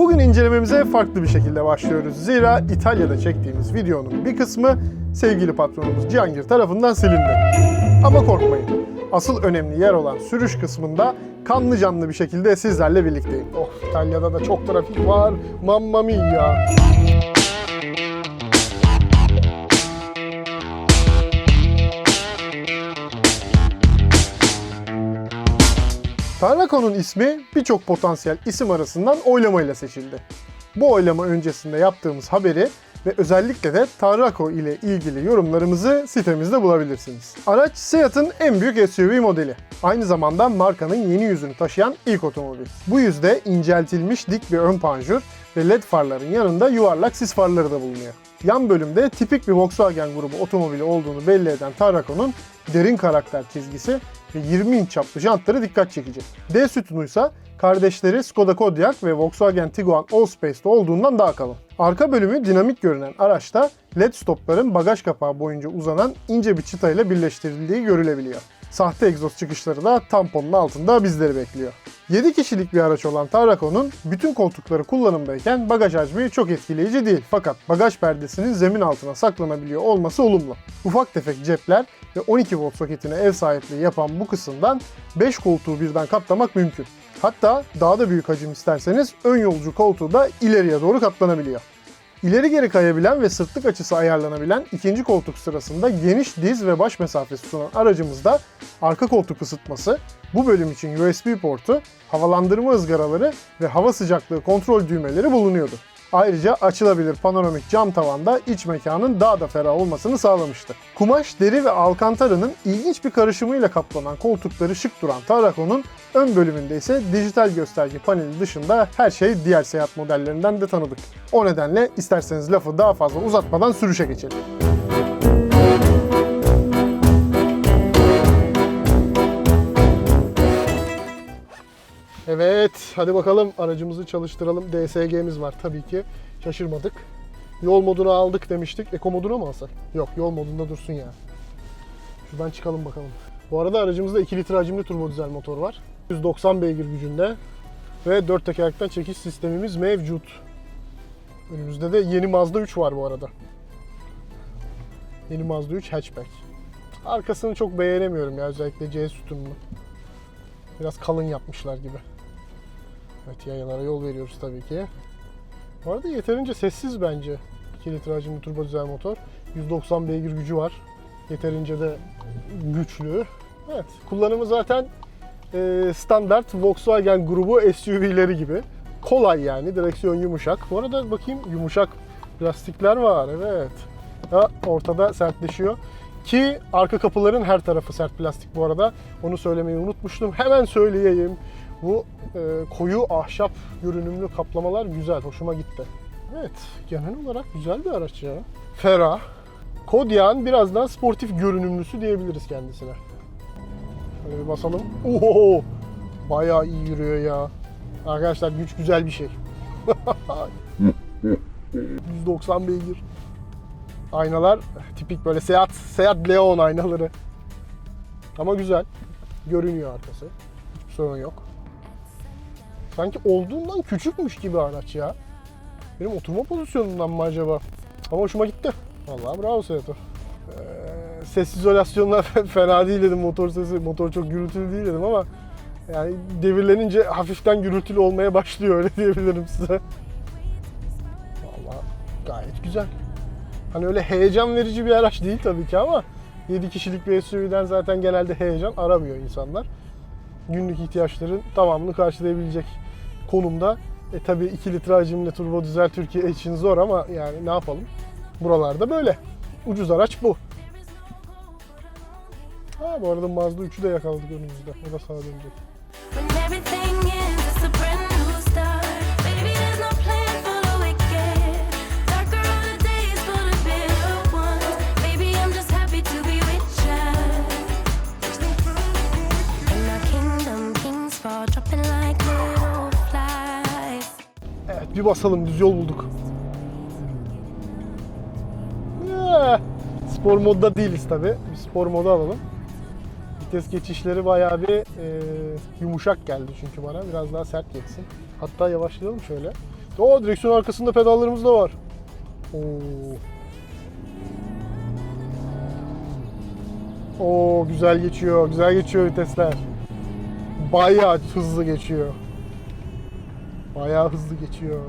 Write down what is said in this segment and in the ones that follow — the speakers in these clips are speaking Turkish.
Bugün incelememize farklı bir şekilde başlıyoruz. Zira İtalya'da çektiğimiz videonun bir kısmı sevgili patronumuz Cihangir tarafından silindi. Ama korkmayın. Asıl önemli yer olan sürüş kısmında kanlı canlı bir şekilde sizlerle birlikteyim. Oh İtalya'da da çok trafik var. Mamma mia. Tarraco'nun ismi birçok potansiyel isim arasından oylamayla seçildi. Bu oylama öncesinde yaptığımız haberi ve özellikle de Tarraco ile ilgili yorumlarımızı sitemizde bulabilirsiniz. Araç Seat'ın en büyük SUV modeli. Aynı zamanda markanın yeni yüzünü taşıyan ilk otomobil. Bu yüzde inceltilmiş dik bir ön panjur ve led farların yanında yuvarlak sis farları da bulunuyor. Yan bölümde tipik bir Volkswagen grubu otomobili olduğunu belli eden Tarraco'nun derin karakter çizgisi ve 20 inç çaplı jantları dikkat çekici. D sütunuysa kardeşleri Skoda Kodiaq ve Volkswagen Tiguan Allspace'de olduğundan daha kalın. Arka bölümü dinamik görünen araçta LED stopların bagaj kapağı boyunca uzanan ince bir çıtayla birleştirildiği görülebiliyor. Sahte egzoz çıkışları da tamponun altında bizleri bekliyor. 7 kişilik bir araç olan Tarraco'nun bütün koltukları kullanımdayken bagaj hacmi çok etkileyici değil. Fakat bagaj perdesinin zemin altına saklanabiliyor olması olumlu. Ufak tefek cepler ve 12 volt soketine ev sahipliği yapan bu kısımdan 5 koltuğu birden katlamak mümkün. Hatta daha da büyük hacim isterseniz ön yolcu koltuğu da ileriye doğru katlanabiliyor. İleri geri kayabilen ve sırtlık açısı ayarlanabilen ikinci koltuk sırasında geniş diz ve baş mesafesi sunan aracımızda arka koltuk ısıtması, bu bölüm için USB portu, havalandırma ızgaraları ve hava sıcaklığı kontrol düğmeleri bulunuyordu. Ayrıca açılabilir panoramik cam tavanda iç mekanın daha da ferah olmasını sağlamıştı. Kumaş, deri ve alkantaranın ilginç bir karışımıyla kaplanan koltukları şık duran Tarraco'nun ön bölümünde ise dijital gösterge paneli dışında her şey diğer Seat modellerinden de tanıdık. O nedenle isterseniz lafı daha fazla uzatmadan sürüşe geçelim. Evet, hadi bakalım aracımızı çalıştıralım. DSG'miz var tabii ki. Şaşırmadık. Yol modunu aldık demiştik. Eko moduna mı alsak? Yok, yol modunda dursun ya. Şuradan çıkalım bakalım. Bu arada aracımızda 2 litre hacimli turbo dizel motor var. 190 beygir gücünde ve 4 tekerlekten çekiş sistemimiz mevcut. Önümüzde de yeni Mazda 3 var bu arada. Yeni Mazda 3 hatchback. Arkasını çok beğenemiyorum ya özellikle C sütununu. Biraz kalın yapmışlar gibi. Evet yayalara yol veriyoruz tabii ki. Bu arada yeterince sessiz bence. 2 litre hacimli turbo dizel motor. 190 beygir gücü var. Yeterince de güçlü. Evet kullanımı zaten e, standart Volkswagen grubu SUV'leri gibi. Kolay yani direksiyon yumuşak. Bu arada bakayım yumuşak plastikler var evet. Ha, ortada sertleşiyor. Ki arka kapıların her tarafı sert plastik bu arada. Onu söylemeyi unutmuştum. Hemen söyleyeyim. Bu e, koyu ahşap görünümlü kaplamalar güzel. Hoşuma gitti. Evet. Genel olarak güzel bir araç ya. Ferah. Kodiak'ın biraz daha sportif görünümlüsü diyebiliriz kendisine. Şöyle bir basalım. Oho! Bayağı iyi yürüyor ya. Arkadaşlar güç güzel bir şey. 190 beygir. Aynalar tipik böyle Seat, Seat Leon aynaları. Ama güzel. Görünüyor arkası. Hiçbir sorun yok. Sanki olduğundan küçükmüş gibi araç ya. Benim oturma pozisyonumdan mı acaba? Ama hoşuma gitti. Vallahi bravo Seat'o. Ee, ses izolasyonlar fena değil dedim motor sesi. Motor çok gürültülü değil dedim ama yani devirlenince hafiften gürültülü olmaya başlıyor öyle diyebilirim size. Vallahi gayet güzel. Hani öyle heyecan verici bir araç değil tabii ki ama 7 kişilik bir SUV'den zaten genelde heyecan aramıyor insanlar. Günlük ihtiyaçların tamamını karşılayabilecek konumda. E tabii 2 litre hacimli turbo dizel Türkiye için zor ama yani ne yapalım? Buralarda böyle. Ucuz araç bu. Ha bu arada Mazda 3'ü de yakaladık önümüzde. O da sağa dönecek. Bir basalım düz yol bulduk. Ya, spor modda değiliz tabi. Bir spor modu alalım. Vites geçişleri bayağı bir e, yumuşak geldi çünkü bana. Biraz daha sert geçsin. Hatta yavaşlayalım şöyle. Oo direksiyon arkasında pedallarımız da var. Oo. Oo güzel geçiyor. Güzel geçiyor vitesler. Bayağı hızlı geçiyor. Bayağı hızlı geçiyor.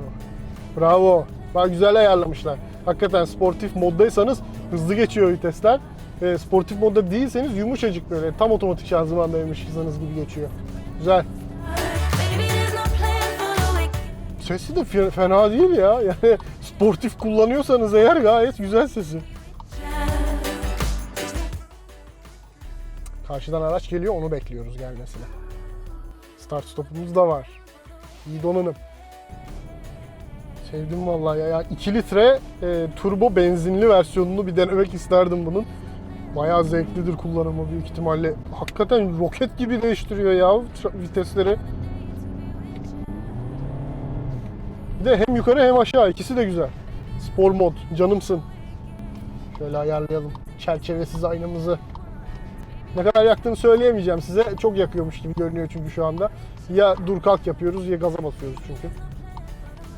Bravo. Bak güzel ayarlamışlar. Hakikaten sportif moddaysanız hızlı geçiyor vitesler. E, sportif modda değilseniz yumuşacık böyle tam otomatik şanzımandaymışsınız gibi geçiyor. Güzel. Sesi de fe- fena değil ya. Yani sportif kullanıyorsanız eğer gayet güzel sesi. Karşıdan araç geliyor onu bekliyoruz gelmesine. Start stopumuz da var. İyi donanım. Sevdim vallahi ya. ya 2 litre e, turbo benzinli versiyonunu bir denemek isterdim bunun. Bayağı zevklidir kullanımı büyük ihtimalle. Hakikaten roket gibi değiştiriyor ya vitesleri. Bir de hem yukarı hem aşağı ikisi de güzel. Spor mod canımsın. Şöyle ayarlayalım çerçevesiz aynamızı. Ne kadar yaktığını söyleyemeyeceğim size. Çok yakıyormuş gibi görünüyor çünkü şu anda. Ya dur kalk yapıyoruz ya gaza basıyoruz çünkü.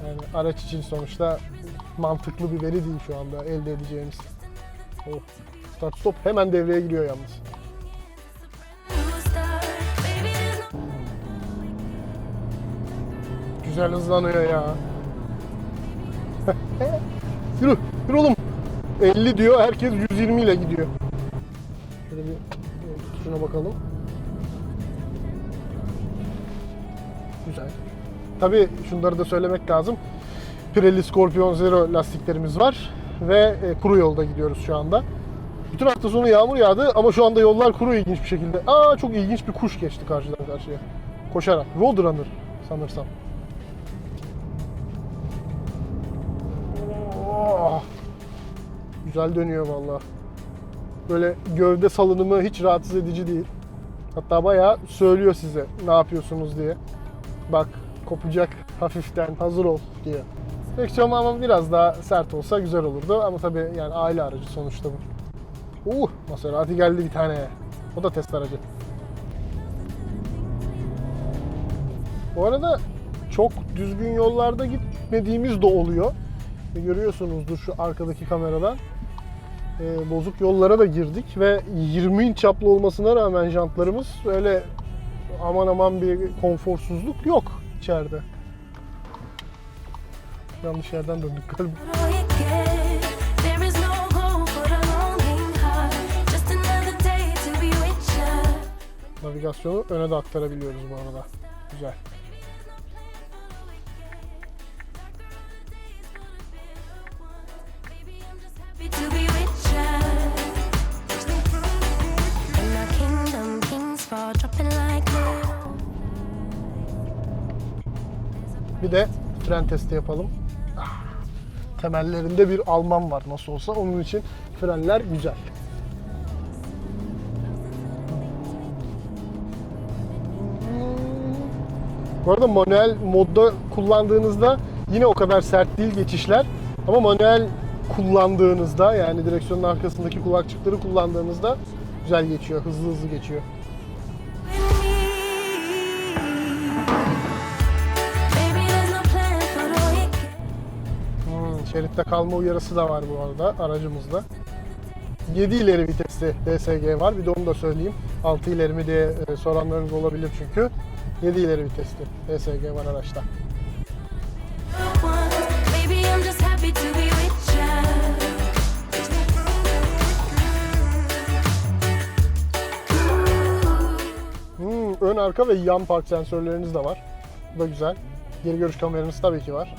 Yani araç için sonuçta mantıklı bir veri değil şu anda elde edeceğimiz. Oh. Start stop hemen devreye giriyor yalnız. Güzel hızlanıyor ya. yürü, yürü oğlum. 50 diyor, herkes 120 ile gidiyor. Şöyle bir şuna bakalım. Güzel. Tabii şunları da söylemek lazım. Pirelli Scorpion Zero lastiklerimiz var ve e, kuru yolda gidiyoruz şu anda. Bütün hafta sonu yağmur yağdı ama şu anda yollar kuru ilginç bir şekilde. Aa çok ilginç bir kuş geçti karşıdan karşıya. Koşarak. Roadrunner sanırsam. Oh! Güzel dönüyor valla. Böyle gövde salınımı hiç rahatsız edici değil. Hatta bayağı söylüyor size ne yapıyorsunuz diye. Bak kopacak hafiften hazır ol diye. Direksiyon ama biraz daha sert olsa güzel olurdu ama tabii yani aile aracı sonuçta bu. Uh Maserati geldi bir tane. O da test aracı. Bu arada çok düzgün yollarda gitmediğimiz de oluyor. Görüyorsunuzdur şu arkadaki kameradan. Ee, bozuk yollara da girdik ve 20 inç çaplı olmasına rağmen jantlarımız öyle aman aman bir konforsuzluk yok içeride. Yanlış yerden döndük galiba. Navigasyonu öne de aktarabiliyoruz bu arada. Güzel. Bir de fren testi yapalım. Ah, Temellerinde bir Alman var nasıl olsa. Onun için frenler güzel. Bu arada manuel modda kullandığınızda yine o kadar sert değil geçişler. Ama manuel kullandığınızda yani direksiyonun arkasındaki kulakçıkları kullandığınızda güzel geçiyor, hızlı hızlı geçiyor. Şeritte kalma uyarısı da var bu arada aracımızda. 7 ileri vitesli DSG var. Bir de onu da söyleyeyim. 6 ileri mi diye e, soranlarınız olabilir çünkü. 7 ileri vitesli DSG var araçta. Hmm, ön arka ve yan park sensörleriniz de var. Bu da güzel. Geri görüş kameranız tabii ki var.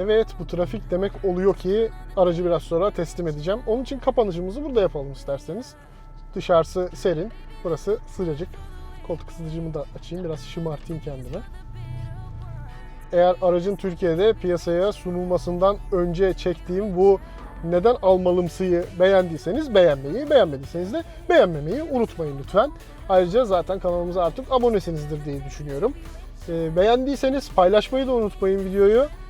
Evet bu trafik demek oluyor ki aracı biraz sonra teslim edeceğim. Onun için kapanışımızı burada yapalım isterseniz. Dışarısı serin, burası sıcacık. Koltuk ısıtıcımı da açayım, biraz şımartayım kendime. Eğer aracın Türkiye'de piyasaya sunulmasından önce çektiğim bu neden almalımsıyı beğendiyseniz beğenmeyi, beğenmediyseniz de beğenmemeyi unutmayın lütfen. Ayrıca zaten kanalımıza artık abonesinizdir diye düşünüyorum. Ee, beğendiyseniz paylaşmayı da unutmayın videoyu.